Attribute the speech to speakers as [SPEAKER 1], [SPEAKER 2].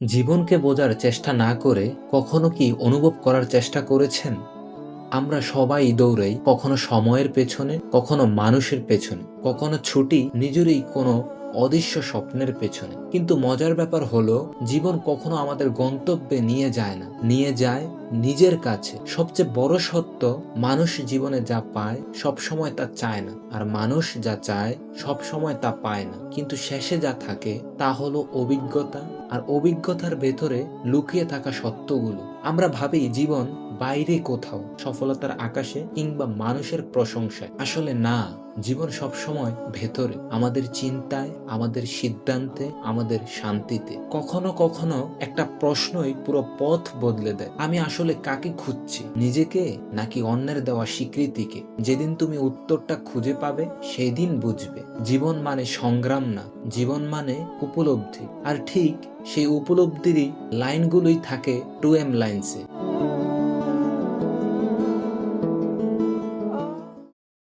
[SPEAKER 1] জীবনকে বোঝার চেষ্টা না করে কখনো কি অনুভব করার চেষ্টা করেছেন? আমরা সবাই দৌড়াই কখনো সময়ের পেছনে, কখনো মানুষের পেছনে, কখনো ছুটি, নিজেরই কোনো অদৃশ্য স্বপ্নের পেছনে। কিন্তু মজার ব্যাপার হলো, জীবন কখনো আমাদের গন্তব্যে নিয়ে যায় না। নিয়ে যায় নিজের কাছে। সবচেয়ে বড় সত্য, মানুষ জীবনে যা পায় সব সময় তা চায় না। আর মানুষ যা চায় সব সময় তা পায় না। কিন্তু শেষে যা থাকে, তা হলো অভিজ্ঞতা। আর অভিজ্ঞতার ভেতরে লুকিয়ে থাকা সত্যগুলো। আমরা ভাবি জীবন বাইরে কোথাও সফলতার আকাশে কিংবা মানুষের প্রশংসায়। আসলে না, জীবন সব সময় ভেতরে। আমাদের চিন্তায়, আমাদের সিদ্ধান্তে, আমাদের শান্তিতে। কখনো কখনো একটা প্রশ্নই পুরো পথ বদলে দেয়। আমি আসলে কাকে খুঁজছি? নিজেকে নাকি অন্যের দেওয়া স্বীকৃতিকে? যেদিন তুমি উত্তরটা খুঁজে পাবে সেই দিন বুঝবে। জীবন মানে সংগ্রাম না, জীবন মানে উপলব্ধি। আর ঠিক সেই উপলব্ধিরই লাইনগুলোই থাকে টু এম লাইন্সে